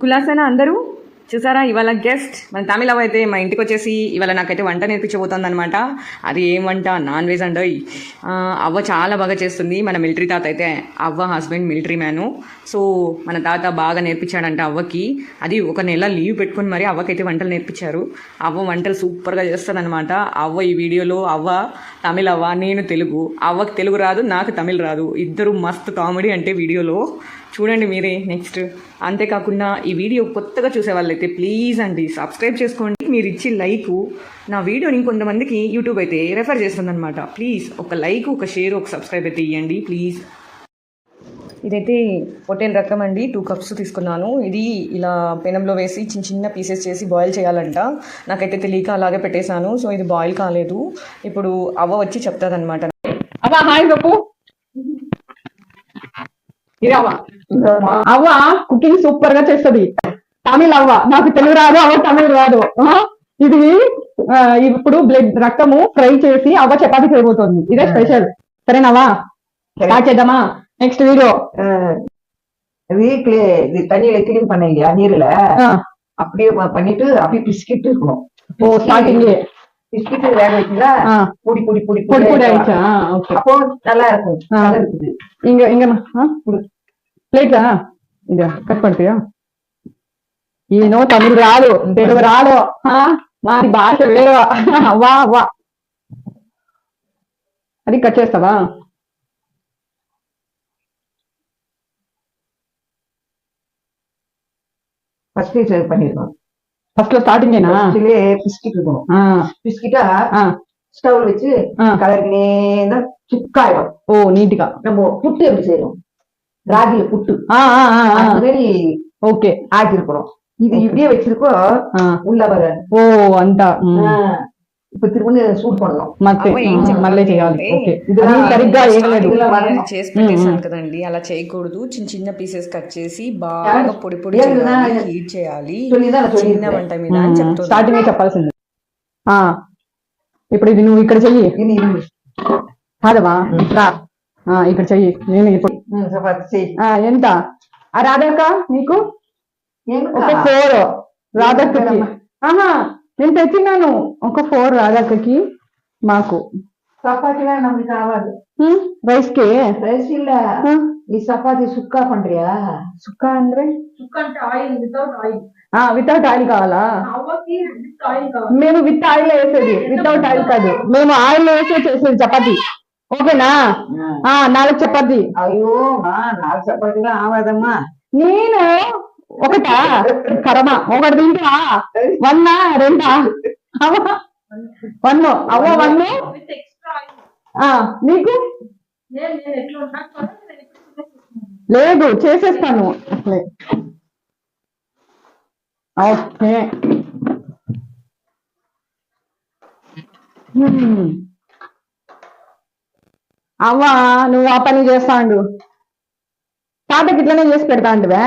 కులాసేనా అందరూ? చూసారా? ఇవాళ గెస్ట్ మన తమిళ అయితే మా ఇంటికి వచ్చేసి ఇవాళ నాకైతే వంట నేర్పించబోతుంది అనమాట అది ఏం వంట? నాన్ వెజ్ అండి. అవ్వ చాలా బాగా చేస్తుంది. మన మిలిటరీ తాత అయితే అవ్వ హస్బెండ్ మిలిటరీ మ్యాను సో మన తాత బాగా నేర్పించాడంట అవ్వకి. అది ఒక నెల లీవ్ పెట్టుకుని మరి అవ్వకైతే వంటలు నేర్పించారు. అవ్వ వంటలు సూపర్గా చేస్తుందనమాట అవ్వ ఈ వీడియోలో అవ్వ తమిళ అవ్వ నేను తెలుగు. అవ్వకి తెలుగు రాదు నాకు తమిళ్ రాదు. ఇద్దరు మస్తు కామెడీ అంటే వీడియోలో చూడండి మీరే నెక్స్ట్. అంతేకాకుండా ఈ వీడియో కొత్తగా చూసే వాళ్ళైతే ప్లీజ్ అండి సబ్స్క్రైబ్ చేసుకోండి. మీరు ఇచ్చి లైక్. నా వీడియోని కొంతమందికి యూట్యూబ్ అయితే రెఫర్ చేస్తుందన్నమాట. ప్లీజ్ ఒక లైక్ ఒక షేర్ ఒక సబ్స్క్రైబ్ అయితే ఇవ్వండి ప్లీజ్. ఇదైతే పొటేన్ రకం అండి. టూ కప్స్ తీసుకున్నాను. ఇది ఇలా పెనంలో వేసి చిన్న చిన్న పీసెస్ చేసి బాయిల్ చేయాలంట. నాకైతే తెలియక అలాగే పెట్టేశాను. సో ఇది బాయిల్ కాలేదు. ఇప్పుడు అవ్వ వచ్చి చెప్తాదనమాట అవ్వ హాయ్ ఇది అవ్వ అవ్వ కుకింగ్ సూపర్ గా చేస్తుంది తమిళ్ అవ్వ నాకు తెలుగు రాదు అవ్వ తమిళ్ రాదు ఆ, ఇది ఆ, ఇప్పుడు బ్లడ్ రక్తము ఫ్రై చేసి అవ్వ చపాతి చేయబోతోంది ఇదే స్పెషల్ సరేనవ్వా స్టార్ట్ చేద్దామా నెక్స్ట్ వీడియో வீட்டுல இது தண்ணியில கிளீன் பண்ண இல்லையா நீர்ல அப்படியே ப- பண்ணிட்டு அப்படியே பிஸ்கெட் இருக்கணும் ఓ స్టార్టింగ్ பிஸ்கெட் வேக வச்சுங்களா பொடி பொடி பொடி పొడి పొడి பொடியா ஆயிடுச்சா ఓకే அப்போ நல்லா இருக்கும் ஆ. நல்லா இருக்குது ఇంక ఇంక ప్లేటా ఇది కట్ పడుతుందా ఈయనో తమిళ్ రాదు తెలుగు రాదు ఆ, మాది భాష వేరు అవ్వా అవ్వా అది కట్ చేస్తావా ஃபர்ஸ்ட் சர்வ் பண்ணிருக்கணும் ఫస్ట్ లో స్టార్టింగ్ ఏనా ஃபர்ஸ்ட்லயே பிஸ்கெட் இருக்கணும் ఆ, பிஸ்கெட்டா ఆ, ஸ்டவ்ல வச்சு ஆ. கலர்னே தான் சுக்காயிடும் ఓ నీట్ గా நம்ம புட்டு எப்படி செய்யறோம் ராகில புட்டு ఆ, ఆ, ఆ, ఆ, அந்த மாதிரி ఓకే ஆக்கிருக்கிறோம் இது இப்படியே வச்சிருக்கோம் ఆ, உள்ள வர ఓ అంతా ఉమ్, இப்ப திரும்ப சூட் பண்ணணும் మత్తే అవ్వ ఏం ఉమ్, చెప్పాలి మళ్ళీ చేయాలి అంటే, ఓకే ఇది సరిగ్గా వేయలేదు ఇలా వర- నేను చేసి పెట్టేశాను కదండి అలా చేయకూడదు చిన్న చిన్న పీసెస్ కట్ చేసి బాగా పొడి పొడి ఏం కదా? చేయాలి హీట్ చేయాలి சொல்லிதான் நான் చిన్న சொல்லியிருக்கேன். వంట మీద అని చెప్తుంది స్టార్టింగ్ చెప్పాల్సింది ఆ ఇప్పుడు ఇది నువ్వు ఇక్కడ చెయ్యి இனி இது కాదవా రా ఆ, ఇక్కడ చెయ్యి. నేను ఇప్పుడు ఎంత? ఆ రాధాక నీకు? ఒక ఫోర్. రాధాకి ఆహా నేను తెచ్చినాను ఒక ఫోర్ రాధాకకి మాకు. కావాలి. రైస్కి రైస్ ಇಲ್ಲ ಈ ಚಪಾತಿ ಸುಕ್ಕ ಹಾಕೊಂಡ್ರಿಯಾ ಸುಕ್ಕ ఆ వితౌట్ ఆయిల్ కావాలా. మేము విత్ ఆయిల్ వేసేది. వితౌట్ ఆయిల్ కాదు. మేము ఆయిల్ వేసే చేసేది చపాతి. ఓకేనా? ఆ. నాలుగు చపాతి. అయ్యో నాలుగు చపాతి ఆవేదమ్మా. నేను ఒకటా? కరమా. ఒకటి తింటా వన్నా? రెండా? అవా వన్ అవ్వ వన్ నీకు? లేదు చేసేస్తాను. ఓకే. అవ్వా నువ్వు ఆ పని చేస్తాండు తాతకి ఇట్లనే చేసి పెడతా అంటువే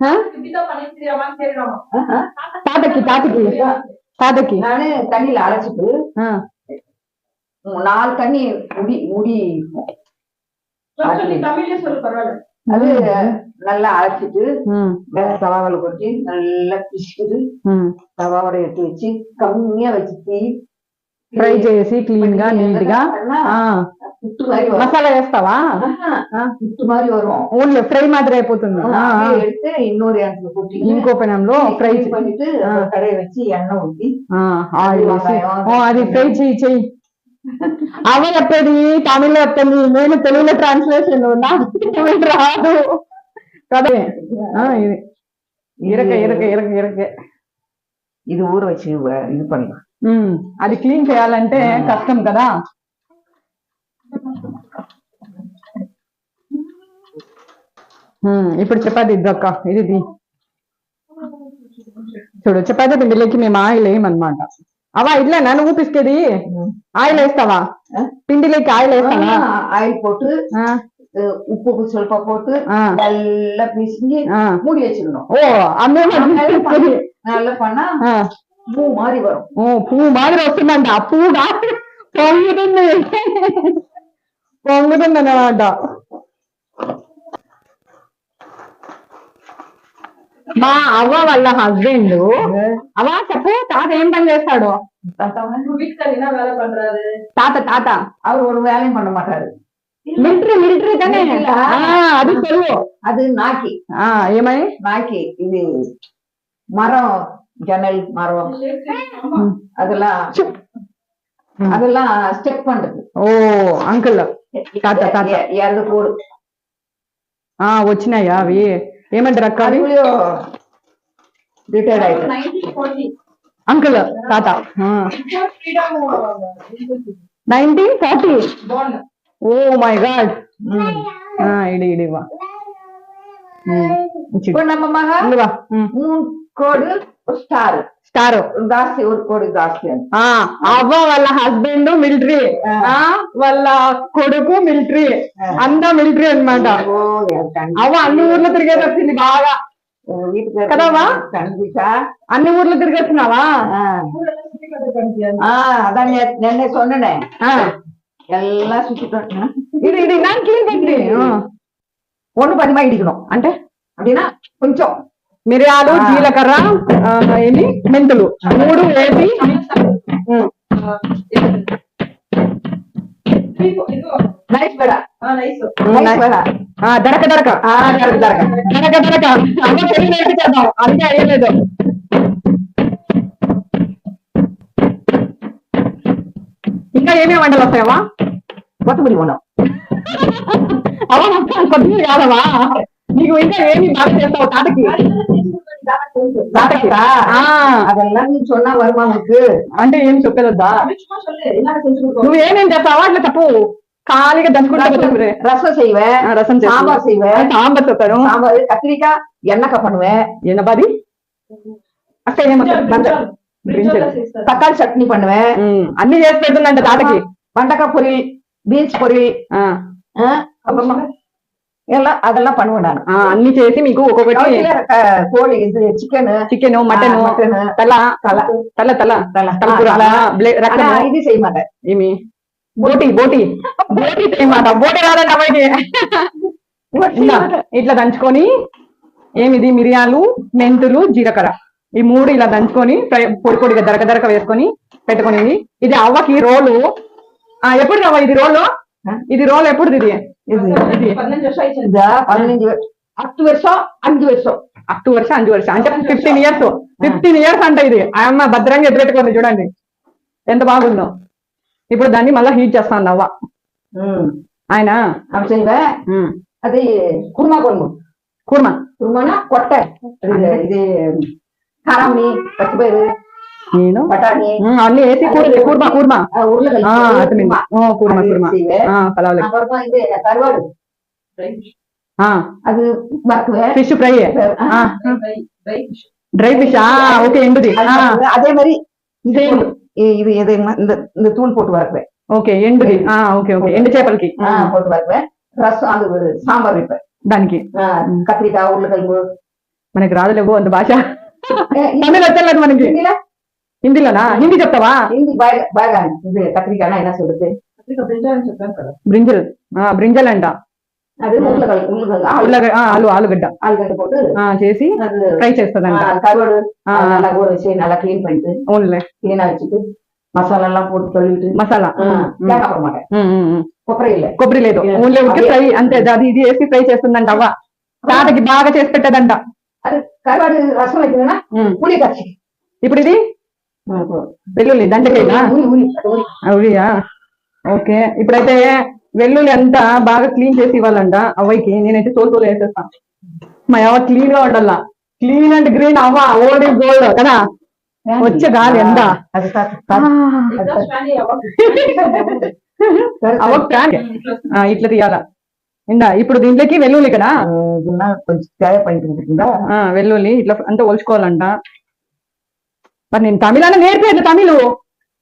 ఆ? இப்படிதான் பண்ணிட்டு செய்யறாமான்னு தெரியணும் తాతకి తాతకి తాతకి நானு தண்ணியில அரைச்சிட்டு ఆ, ம், நாலு தண்ணி முடி முடி కొంచెం నీ తమిళ్లో சொல்லு పర్వాలేదు அது நல்லா அரைச்சிட்டு ఉమ్, வேற தவாவில் கொட்டி நல்லா பிசுக்கிட்டு ఉమ్. தவாவோட எடுத்து வச்சு கம்மியா வச்சு தீ ఫ్రై చేసి క్లీన్ గా నీట్ గా ఆ, புட்டு மாதிரி வரும் మసాలా వేస్తావా ஆஹா, புட்டு மாதிரி வரும் ఓన్లీ ఫ్రై మాత్రం అయిపోతుంది ఆ, ఆ. அப்படியே எடுத்து இன்னொரு இடத்துல கொட்டி ఇంకో పెనంలో ఫ్రై ஃப்ரை பண்ணிட்டு அப்புறம் கடையை வச்சு எண்ணெய் ஊத்தி ఆయిల్ వేసి వెంకాయం, ఓ, అది ఫ్రై చెయ్యి చెయ్యి అవ చెప్పేది తమిళ చెప్తుంది నేను తెలుగులో ట్రాన్స్లేషన్ నాకు తమిళ్ రాదు కదా ఆ, ఇది ఇరక ఇరక ఇరక ఇరక இது ஊற வச்சு வ- இது பண்ணலாம் ఉమ్, అది క్లీన్ చేయాలంటే కష్టం కదా ఉమ్, ఇప్పుడు చపాతి ఇద్దక్క ఇది ఇది. చూడు చపాతి పిండిలోకి మేము ఆయిల్ వేయమన్నమాట అవా ఇట్లేనా నువ్వు పిసికేది ఆయిల్ వేస్తావా ఆ? పిండిలోకి ఆయిల్ వేస్తావా ஆயில் போட்டு ఆ, அஹ், உப்பு சொல்பா போட்டு ఆ, நல்லா பிசிஞ்சு ఆ. மூடி வச்சிடணும் ఓ అమ్మే పిసికేది. நல்லா பண்ணா ఆ, பூ மாதிரி வரும் ఓ పువ్వు మాదిరి వస్తుందంట ఆ పువ్వు కాదు పొంగుతుంది పొంగుతుంది అన్నమాట మా అవ్వ వాళ్ళ హస్బెండ్ అవ్వ చెప్పు తాత ఏం పని చేస్తాడు வீட்டுல வேலை பண்றாரு తాత తాత அவர் ஒரு வேலையும் பண்ண மாட்டாரு మిలిటరీ మిలిటరీ தானே Military ఆ? ఆ, అది తెలుసు அது நாக்கி ఆ, ఏమని நாக்கி இது மரம் ஜன்னல் மரம். அதெல்லாம் அதெல்லாம் ஸ்டெப் பண்றது. ఓ అంకుల్ తాత తాత ఎరడు కూడు ఆ వచ్చినాయా అవి ఏమంటారు అక్క అవి? அதுலயோ ரிட்டையர்ட் ஆயிட்டு. అంకుల్ తాత nineteen forty oh my God ఇడి ఇడి వా ம், இப்போ நம்ம மகன் வா. மூணு கோடு ஸ்டார் స్టార్ ஜாஸ்தி ஒரு கோடு ஜாஸ்தி அது. ఆ అవ్వ వాళ్ళ హస్బెండ్ మిలిటరీ ఆ వాళ్ళ కొడుకు మిలిటరీ అంతా మిలిటరీ అన్నమాట ஓ, என் தம்பி. అవ్వ అన్ని ఊర్లో తిరిగేసి వచ్చింది బాగా உங்க வீட்டுக்காரர் கதாவா? தம்பிக்கா అన్ని ఊర్లో తిరిగేస్తున్నావా ஆ. ஆ, அதான் நே- நின்ன சொன்னனே ఆ, எல்லாம் சுத்திட்டோம் ఇది ఇది నా క్లీన్ పెట్టి ஒண்ணு பதிமா இடிக்கணும் అంటే அப்படின்னா கொஞ்சம் మిరియాలు జీలకర్ర ఏంటి మెంతులు. మూడు వేసి. దడక దడక. దడక దడక. ఇంకా ఏమేమి వంటలు వస్తాయమ్మా మొత్తం కొద్దిగా అవును కాదమ్మా నీకు ఇంకా ఏమి బాగా చేస్తావు తాతకి தாத்தா ఆ, அதெல்லாம் நீ சொன்னா வருமா உனக்கு అంటే ఏం చెప్పేదద్దా சும்மா சொல்லு என்ன செஞ்சு கொடுக்கும் నువ్వు ఏమేం చేస్తావా అట్లా చెప్పు ఖాళీగా దంచుకుంటా కూర్చుంటే. ரசம் செய்வேன் ఆ, రసం చేస్తాను. சாம்பார் செய்வேன் సాంబార్ చెప్తాను சாம்பார் கத்திரிக்காய் எண்ணெய் பண்ணுவேன் ఎనబది అక్కడ ఏమంటారు பிரிஞ்சால் தக்காளி சட்னி பண்ணுவேன் ఉమ్, అన్ని చేసి పెడుతుందంట తాతకి வெண்டைக்காய் பொரியல் பீன்ஸ் பொரியல் ఆ, ஆ, அப்புறமா எல்லாம் அதெல்லாம் అన్ని చేసి మీకు ఒక్కొక్కటి కోడి చికెన్ చికెన్ మటన్ తల తల తల తల తల రకం ఇది చేయమాట ఏమి బోటి బోటి బోటి చేయమాట బోటి రాదండి ఇట్లా దంచుకొని ఏమిది మిరియాలు మెంతులు జీలకర్ర ఈ మూడు ఇలా దంచుకొని పొడి పొడిగా దరక దరక వేసుకొని పెట్టుకొని ఇది అవ్వకి రోలు ఎప్పుడు అవ్వ ఇది రోలు ఇది రోల్ ఎప్పుడు ఇది పదిహేను హత్తు వర్షం అంజు వర్షం హత్తు వర్షం అంజు వర్షం అంటే ఫిఫ్టీన్ ఇయర్స్ ఫిఫ్టీన్ ఇయర్స్ అంటే ఇది ఆయమ్మ భద్రంగా ఎదురెట్టుకుంది చూడండి ఎంత బాగుందో ఇప్పుడు దాన్ని మళ్ళీ హీట్ చేస్తాను అవ్వ ఆయన అది కుర్మా కొనుము కుర్మా కుర్మానా కొట్ట ఇది కారామి పచ్చిపైరు నేను பட்டாணி ఉమ్, అన్ని వేసి కూర కూర్మా కూర్మా ஆ, உருளைக்கிழங்கு ఆ, குருமா. అర్థమైంది ఓ కూర్మా அது కూర్మా செய்வேன் ఆ, పలావులకి அப்புறமா இது கருவாடு அது வறுக்குவேன் ఫిష్ ఫ్రై ஆ, డ్రై ఫిష్ ఓకే ఎండుది அது வறுக்குவேன். அதே மாதிரி இது போட்டு- இ- இது எது என்ன, இந்த இந்த தூள் போட்டு வறுக்குவேன் ఓకే ఎండుది ఓకే ఓకే ఎండు చేపలకి ஆ, போட்டு வறுக்குவேன் ரசம் அது ஒரு சாம்பார் வைப்பேன் దానికి ஆ, கத்திரிக்காய் உருளைக்கிழங்கு మనకి రాదులేవు అంత భాష ஏ, இது తమిళ వచ్చలేదు మనకి ஹிந்தில హిందీలోనా హిందీ చెప్తావా ஹிந்தி பாய் பாய்கான் இது கத்திரிக்காய்னா என்ன சொல்றது బ్రింజల్ ఆ, బ్రింజల్ అంట அது உருளைக்கிழங்கு உருளைக்கிழங்கு ஆளு ఉల్లగ- ఆ, ఆలు ఆలుగడ్డ ஆளுகண்டு போட்டு ఆ, చేసి அது ఫ్రై చేస్తుందంట ஆ, கருவாடு ఆ, அது நல்லா ஊற வச்சு நல்லா கிளீன் பண்ணிட்டு ఓన్లే கிளீனா வச்சுட்டு மசாலா எல்லாம் போட்டு கழுவிட்டு మసాలా ஆ, தேங்காய் போட மாட்டேன் ఉమ్, ఉమ్, ఉమ్. கொப்பரை இல்ல కొబ్బరి లేదు Yeah. ఓన్లీ ఉడికి ఫ్రై అంతే అది ఇది వేసి ఫ్రై చేస్తుందంట అవ్వ తాతకి బాగా చేసి పెట్టదంట அது கருவாடு ரசம் வைக்கணும்னா ఉమ్. புளி கரைச்சி ఇప్పుడు ఇది వెల్లుల్లి దండకైనా? ఓకే. ఇప్పుడైతే వెల్లుల్లి అంతా బాగా క్లీన్ చేసి ఇవ్వాలంట అవ్వకి. నేనైతే తోలు తోలు వేసేస్తాను మా అవ్వ క్లీన్గా ఉండాల? క్లీన్ అండ్ గ్రీన్ అవ్వ ఓల్డ్ గోల్డ్ కదా? వచ్చే గాలి ఎంత? అవ్వ ఫ్యాన్. ఇట్లా తీయాల? ఇందా ఇప్పుడు దీంట్లోకి వెల్లుల్లి కదా? కొంచెం వెల్లుల్లి ఇట్లా అంతా ఒలుచుకోవాలంట. మరి నేను తమిళ నేర్పేది తమిళ్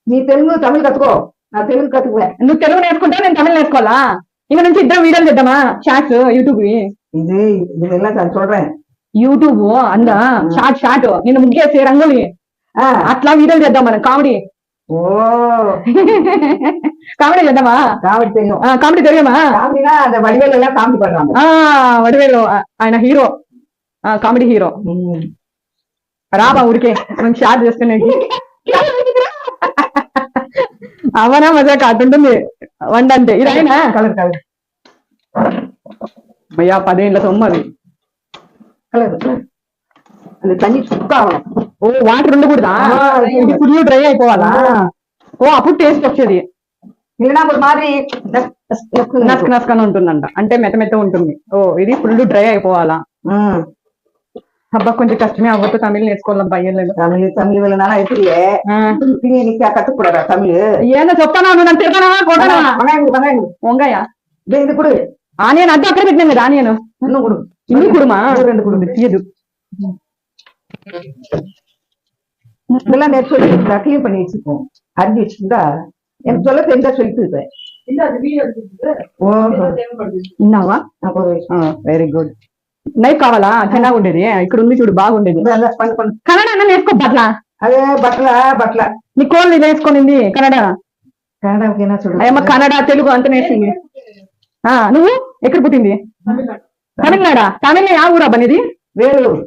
நீ தெலுங்கு தமிழ் கத்துக்கோ நான் தெலுங்கு கத்துக்குவேன் నువ్వు తెలుగు నేర్చుకుంటా నేను తమిళ నేర్చుకోవాలా ఇంక నుంచి ఇద్దరు వీడియోలు చేద్దామా షార్ట్స్ యూట్యూబ్ இது இதெல்லாம் நான் சொல்றேன் యూట్యూబ్ అందా షార్ట్ షార్ట్ నేను ముగ్గేసి రంగులి ஆ, అట్లా వీడియోలు చేద్దాం మనం కామెడీ ஓ కామెడీ చేద్దామా காமெடி தெரியும் కామెడీ తెలియమా காமெடினா அந்த வடிவேல எல்லாம் காமெடி பண்றாங்க ఆ వడివేలు ఆ, ఆయన హీరో కామెడీ హీరో ఉమ్. రాబా ఊరికే. మనం షార్ట్ చేసుకునేకి అవనా మజా కాటుంటుంది వంట అంటే ఇదైనా కలర్ కలర్. అయ్యా పదేళ్ళ సొమ్ము అది. కలర్. అది తన్ని చుక్క ఓ వాటర్ ఉండకూడదా? ఫుల్ డ్రై అయిపోవాలా? ఓ అప్పుడు టేస్ట్ వచ్చేది. మాదిరి. నస్క్ నస్క్ అని ఉంటుందంట. అంటే మెత్త మెత్త ఉంటుంది. ఓ ఇది ఫుల్ డ్రై అయిపోవాలా? అబ్బా కొంచెం కష్టమే అవ్వదు తమిళ్ నేర్చుకోవాలి భయం தமிழ் தமிழ் வேலைனால எப்படி நீங்க கத்துக்கூடாதா தமிழ் ఏందో చెప్తానా నువ్వు నన్ను తిడతానా కొడతానా வெங்காயம் வெங்காயம் వంకాయ இதே இது கொடு ఆనియన్ అద్దె అక్కడే పెట్టినాం కదా ఆనియన్ இன்னும் கொடு ఇన్ని కుడుమా இன்னும் ரெண்டு கொடு తీయదు இதெல்லாம் நேற்று சொல்லி கிளீன் பண்ணி வச்சுப்போம் அரிஞ்சு வச்சிருந்தா எனக்கு சொல்ல தெரிஞ்சா சொல்லிட்டு இருப்பேன் இல்ல அது வீடியோ எடுத்துட்டு నైఫ్ కావాలా? చిన్నగా ఉండేది. ఇక్కడ ఉంది చూడు బాగుండేది. కన్నడ అన్న వేసుకో బట్ల. అదే బట్ల బట్ల. నీ కోళ్ళు ఇది వేసుకునింది కన్నడ. కన్నడ కన్నడ తెలుగు అంత నేర్చింది ఆ నువ్వు? ఎక్కడ పుట్టింది? తమిళనాడ? తమిళ ఆ ఊరా బనిది వేలూరు.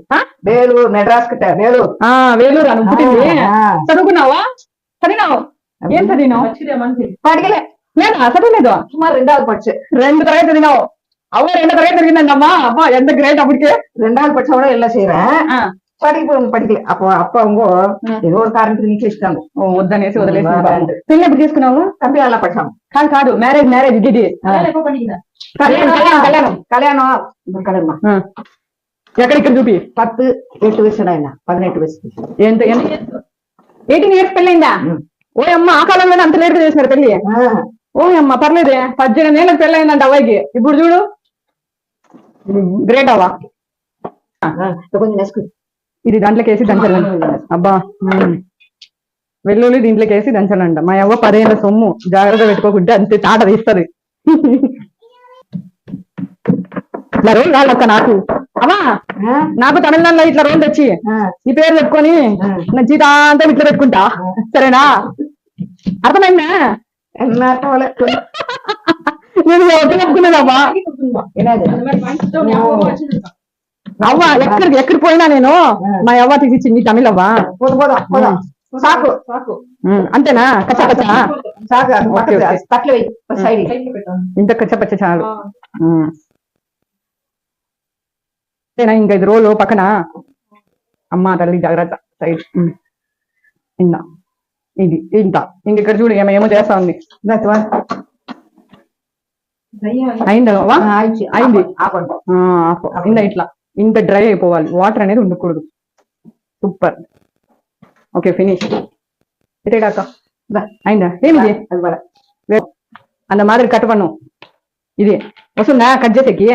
వేలూరు మెడ్రాస్ పుట్టింది. చదువుకున్నావా? చదివినావు? ఏం చదివినావు? సుమారు రెండు తరగతి చదివినావు. అవ్వ రెండు తరగతి జరిగిందండమ్మా అబ్బా ఎంత గ్రేట్ అప్పటికే ரெண்டாவது படிச்சவன எல்லாம் செய்யறேன் ఆ, படிக்க படிக்கல அப்போ அப்பா அவங்க ஏதோ ஒரு காரணத்துக்கு நீக்கி வச்சுட்டாங்க ఓ వద్దనేసి వదిలేసి బాగుంది. పెళ్ళి ఎప్పుడు తీసుకున్నావు தம்பி நல்லா படிச்சான் కాదు కాదు మ్యారేజ్ మ్యారేజ్ ఇది வேலை எப்ப பண்ணிக்கிறேன் కళ్యాణం కళ్యాణం కళ్యాణం கல்யாணம் இந்த கல்யாணமா ఆ. ఎక్కడ ఇక్కడ చూపి பத்து எட்டு வயசுடா என்ன பதினெட்டு வயசு ఎంత ఎంత ఎయిటీన్ ఇయర్స్ పెళ్ళైందా ఉం. ఓ అమ్మ ఆ కాలంలోనే అంత లేట్ చేసినారు పెళ్లి ஆ, ఓ అమ్మ పర్లేదే పద్దెనిమిది ఏళ్ళకి పెళ్ళైందంట అవ్వకి ఇప్పుడు చూడు గ్రేట్ అవా ఇది దాంట్లోకి వేసి దంచాలంట అబ్బా వెల్లుల్లి దీంట్లోకి వేసి దంచాలంట మా అవ్వ పదేళ్ళ సొమ్ము. జాగ్రత్త పెట్టుకోకుంటే అంతే తాట తీస్తుంది. ఇట్లా రోల్ కాదు అక్క నాకు. అవా నాకు తమిళనాడులో ఇట్లా రోల్ తెచ్చి. నీ పేరు చెప్పుకొని నా జీతా అంతా ఇట్లా పెట్టుకుంటా. సరేనా? అర్థమైందా? నేను ఒకటి పెట్టుకునేదమ్మా అవ్వ ఎక్కడ ఎక్కడ పోయినా నేను? మా అవ్వ తీసిచ్చింది తమిళ అవ్వ సాకు. సాకు. అంతేనా? కచ్చా ఇంత కచ్చపచ్చ చాలు. అంతేనా? ఇంకా ఇది రోలు పక్కన. అమ్మ తల్లి జాగ్రత్త. సైడ్. ఇందా. ఇది ఇంత. ఇంక ఇక్కడ చూడు ఏమో చేస్తా ఉంది. అయిందా అవ్వ ஆயிடுச்சு అయింది. ஆஃப் பண்ணும் ఆ, ఆపు. ఇంద ఇట్లా ఇంత డ్రై అయిపోవాలి వాటర్ అనేది ఉండకూడదు సూపర్ ఓకే ఫినిష్ ఇటేడాక అయిందా ఏమిది அது வர அந்த மாதிரி కట్ పన్ను ఇది వస్తుందా కట్ చేసేకి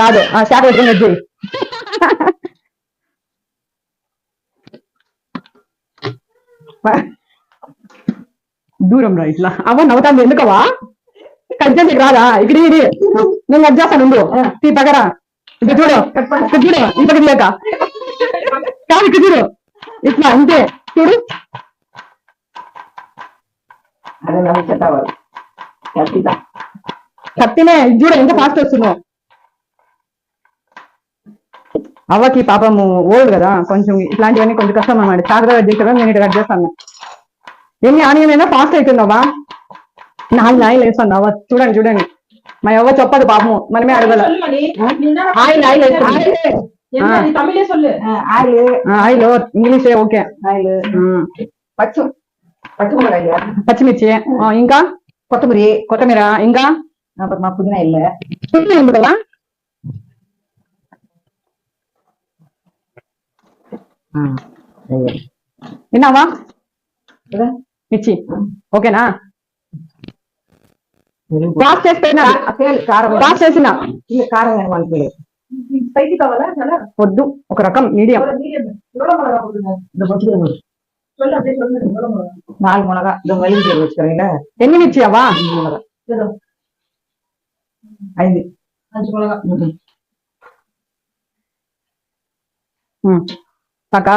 రాదు ఆ శాఖ పెట్టుకుని కట్ చేయి దూరం రా ఇట్లా అవ్వ నవ్వుతాంది ఎందుకవా కట్ చేసి రాదా ఇక్కడ ఇది. నేను కట్ చేస్తాను ఉండు. పగరా ఇక్కడ చూడు. ఇక్కడ చూడు. ఈ లేక కాదు ఇక్కడ చూడు. ఇట్లా అంతే చూడు. కత్తినే. చూడు ఎంత ఫాస్ట్ వస్తున్నావు అవ్వకి పాపము ఓల్డ్ కదా. కొంచెం ఇట్లాంటివన్నీ కొంచెం కష్టం అన్నమాట. జాగ్రత్తగా కట్ నేను ఇక్కడ కట్ చేస్తాను. ఎన్ని ఆనియన్ అయినా ఫాస్ట్ అవుతుందవ్వా నాలుగు ఆయిల్ వేస్తాను అవ్వ చూడండి చూడండి మా అవ్వ చెప్పదు పాపము మనమే అడగల சொல்லு மணி நீ என்ன ஆயில், ஆயில், ஆயில். என்ன நீ தமிழே சொல்லு ஆயிலு ఆయిల్ ఇంగ్లీషే ఓకే ஆயிலு பச்சை பச்சை மிளகாய் இல்லையா పచ్చిమిర్చి ఆ, ఇంకా கொத்தமல்லி కొత్తిమీర ఇంకా அப்புறமா புதினா இல்ல పుదీనా ఉంది కదా విన్నావా మిర్చి క్రాస్ చేసినా క్రాస్ చేసిన కారం వద్దు ఒక రకం మీడియం నాలుగు మునగా ఎన్ని మిర్చియావా ఐదు అక్క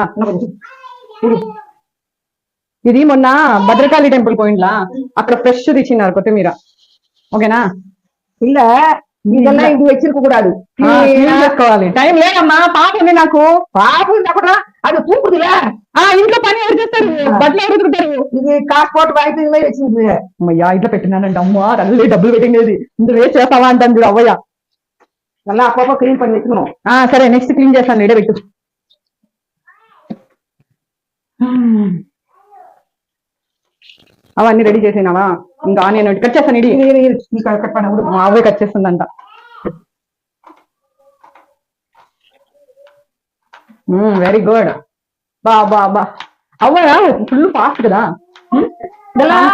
ఇది మొన్న భద్రకాళి టెంపుల్ పోయిండ్లా అక్కడ ఫ్రెష్ తెచ్చినారు కొత్తిమీర ఓకేనా ఇలా ఇదెల్లా ఇది వెచ్చిరుకూడదు చేసుకోవాలి టైం లేదమ్మా పాప ఉంది నాకు పాప ఉంది అక్కడ అది తూపుదిల ఆ ఇంట్లో పని ఎవరు చేస్తారు బట్టలు ఎవరు ఉతుకుతారు ఇది పాస్పోర్ట్ వాయిస్ వచ్చింది అమ్మయ్యా ఇట్లా పెట్టినానండి అమ్మా తల్లి డబ్బులు పెట్టిండేది ఇంత వేస్ట్ చేస్తావా అంటాను చూడు అవ్వయ్య అలా అప్ప క్లీన్ పని పెట్టుకున్నాం సరే నెక్స్ట్ క్లీన్ చేస్తాను ఇడే పెట్టు అవన్నీ రెడీ చేసినావా ఇంకా ఆనియన్ ఒకటి కట్ చేస్తాను ఇడి இரு, இரு, இரு. நீ கட் பண்ண விடு మా అవ్వే కట్ చేస్తుందంట వెరీ గుడ్ బా బా బా అవ్వరా ఫుల్ ఫాస్ట్ కదా Hmm? இதெல்லாம்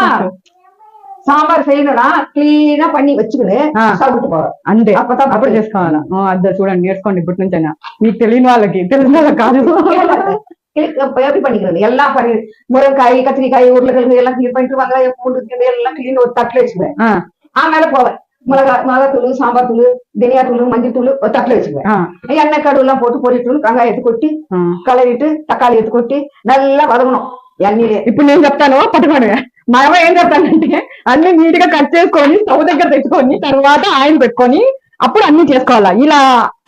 சாம்பார் செய்யணும்னா கிளீனா பண்ணி வச்சுக்கின்னு ஆ. சாப்பிட்டு போறோம் అంతే అప్పదా- అప్పుడు చేసుకోవాలా ఆ, అదే చూడండి నేర్చుకోండి ఇప్పటి నుంచి అయినా మీకు తెలియని వాళ్ళకి తెలిసిన వాళ్ళకి కాదు இப்ப எப்படி பண்ணிக்கிறது? எல்லாம் பண்ணி முருங்காய் கத்திரிக்காய் உருளைக்கிழங்கு எல்லாம் கிளீன் பண்ணிட்டு வெங்காயம் பூண்டு எல்லாம் கிளீன் ஒரு தட்டில் வச்சுக்குவேன். ஆனால போவேன். மிளகா மிளகாத்தூள் சாம்பார் தூள் தனியா தூள் மஞ்சள் தூள் தட்டில் வச்சுக்குவேன். எண்ணெய் கடுவு எல்லாம் போட்டு பொரிட்டு வெங்காயம் எடுத்து கொட்டி கலரிட்டு தக்காளி எடுத்து கொட்டி நல்லா வதங்கணும். ఎన్నీలే ఇప్పుడు నేను చెప్తాను పట్టుకోండి మనం ఏం చెప్తానంటే అన్ని నీట్ గా కట్ చేసుకొని స్టవ్ దగ్గర తర్వాత ఆయిల్ పెట్టుకొని అప్పుడు అన్ని చేసుకోవాలా ఇలా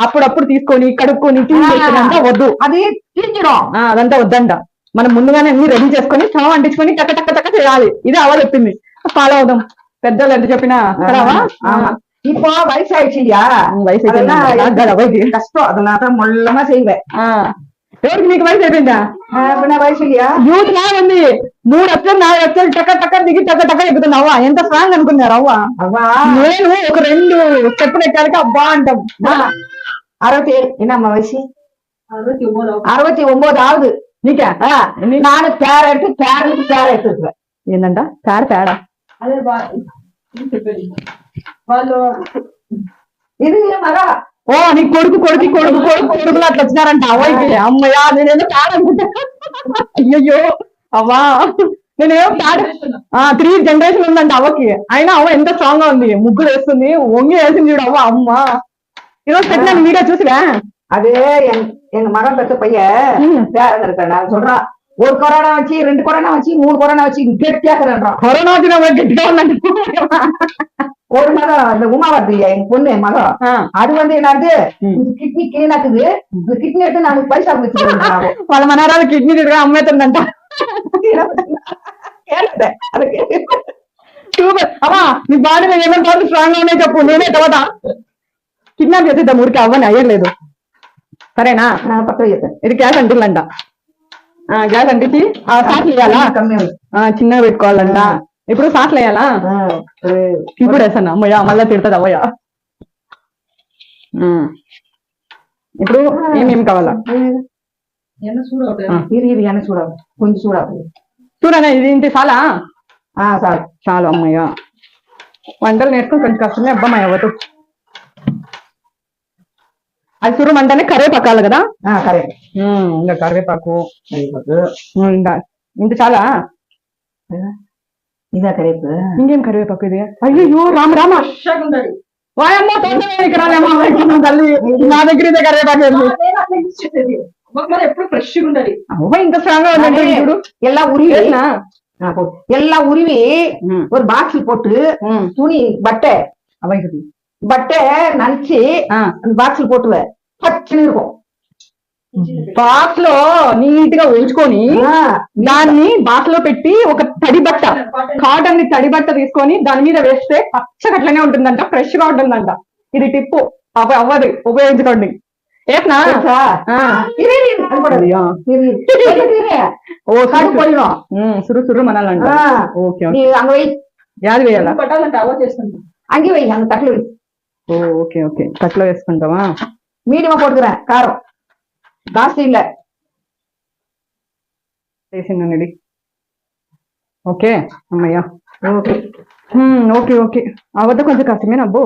అప్పుడప్పుడు తీసుకొని కడుక్కొని క్లీన్ ఆ. చేసుకున్నంత వద్దు அது தீஞ்சிடும் ఆ, అదంతా వద్దంట మనం ముందుగానే అన్ని రెడీ చేసుకొని స్టవ్ అంటించుకొని టక్క టక్క టక్క చేయాలి ఇది అవ్వ చెప్పింది ఫాలో అవుదాం పెద్దలు ఎంత చెప్పినా సరేవా? ஆமா இப்போ வயசாயிடுச்சு இல்லையா ఉమ్, వయసు అయిపోయింది. அதெல்லாம் నాకు కాదు అవ్వకి. கஷ்டம் அதனால தான் மொல்லமா செய்வேன் ఆ. ఎవరికి నీకు వయసు అయిపోయిందా ஆஹ் பின்ன வயசு இல்லையா యూత్ లా ఉంది మూడు వచ్చారు నాలుగు వచ్చారు టక్క టక్క దిగి టక్క టక్క ఎక్కుతుంది అవ్వ ఎంత స్ట్రాంగ్ అనుకున్నారు అవ్వ அவா నేను ఒక రెండు స్టెప్పులు ఎక్కాలికి అబ్బా అంటాం ஆ, அறுபத்தி ஏழு என்னம்மா வயசு அறுபத்தி ஒன்பது அறுபத்தி ஒன்பது ஆகுது నీకే ஆ, நானு பேரட்டு பேரனுக்கு பேரட் இருக்கிறேன் ఏందంట పేడ పేడ అదే వా- ఇది చెప్పేది వాళ్ళు இது மகா ఓ నీ కొడుకు కొడుకు కొడుకు కొడుకు కొడుకులు అట్లా వచ్చినారంట అవ్వకి అమ్మయ్యా నేనేదో పేడ అనుకుంటా అయ్యయ్యో అవ్వా నేనేమో పేడ ఆ త్రీ జనరేషన్ ఉందంట అవ్వకి అయినా అవ్వ ఎంత స్ట్రాంగ్ గా ఉంది ముగ్గురు వేస్తుంది వంగి వేసింది చూడు అవ్వ అమ్మ ఈరోజు పెట్టిన వీడియో చూసిరా அது என் எங்க மகன் பெத்த பையன் ம். பேரன் இருக்கேன் நான் சொல்றான் ஒரு கொரோனா வச்சு ரெண்டு கொரோனா வச்சு மூணு கொரோனா வச்சு கெட்டியாக்குறான் కరోనా వచ్చిన గట్టిగా ఉందంట ஒரு மகன் அந்த உமாவதி என் பொண்ணு என் மகன் ఆ, அது வந்து என்னது ம். கிட்னி கிளீன் ஆக்குது இந்த கிட்னி எடுத்து நான் பைசா வச்சுக்கிறேன் వాళ్ళ మనరాలు కిడ్నీ తిరిగి అమ్మేస్తుందంట அதுக்கு సూపర్ అమ్మా నీ బాడీ ఏమంటారు స్ట్రాంగ్ గా ఉన్నాయి చెప్పు నేనే తర్వాత కిడ్నాప్ చేసేద్దాం ఊరికి అవ్వని అయ్యలేదు సరేనా நான் பத்து வைத்தேன் ఇది గ్యాస్ అంటిల్లంట ఆ గ్యాస్ అంటించి ఆ సాట్లు వేయాలా கம்மியா ఆ చిన్నగా పెట్టుకోవాలంట ఇప్పుడు పాటలు వేయాలా ఇప్పుడు వేసాను అమ్మయ్యా మళ్ళీ తిడుతుంది? అమ్మయ్యా. ఇప్పుడు ఏమేమి కావాలా? చూడాలి చూడాలి చూడనా ఇది ఇంటి చాలా చాలు చాలు అమ్మయ్య. వంటలు నేర్చుకుని కొంచెం కష్టమే అబ్బా ఎవరు అది చూడం అంటేనే కరివేపాకాలి కదా? కరే. ఇంకా కరివేపాకు. ఇంకా. ఇంత చాలా? இதான் கரெக்ட் ఇంకేం కరివేపాకు ఇది అయ్యో రామ రామ ఉండాలి వాయమ్మ తోటలో ఇక్కడ రాలేమ్మా, వైకుంఠం తల్లి నా దగ్గర ఇదే కరివేపాకు ఉంది. మరి ఎప్పుడు ఫ్రెష్ ఉండాలి అవ్వ ఇంత స్ట్రాంగ్ గా ఉందంటే చూడు எல்லாம் உருவி ఏనా? ஆ, போடு. எல்லாம் உருவி ఉమ్, ஒரு பாக்ஸில் போட்டு ఉమ్, துணி பட்டை అవ్వ ఇది பட்டை நனைச்சு ఆ, அந்த பாக்ஸில் போட்டுவேன் பச்சுன்னு இருக்கும் బాక్స్లో నీట్గా ఉంచుకొని దాన్ని బాక్స్లో పెట్టి ఒక తడి బట్ట కాటన్ని తడి బట్ట తీసుకొని దాని మీద వేస్తే పచ్చగట్లనే ఉంటుందంట ఫ్రెష్గా ఉంటుందంట. ఇది టిప్పు. అవి అవ్వదు. ఉపయోగించుకోండి. ఓ ఓకే ఓకే. ఓకే వేసుకుంటావా? మీడియం కొడుకురా కారం. காசு இல்ல. பேசுங்க நடி. ஓகே அம்மையா. ஓகே ம் ஓகே ஓகே அவதான் கொஞ்சம் கஷ்டமே நம்போ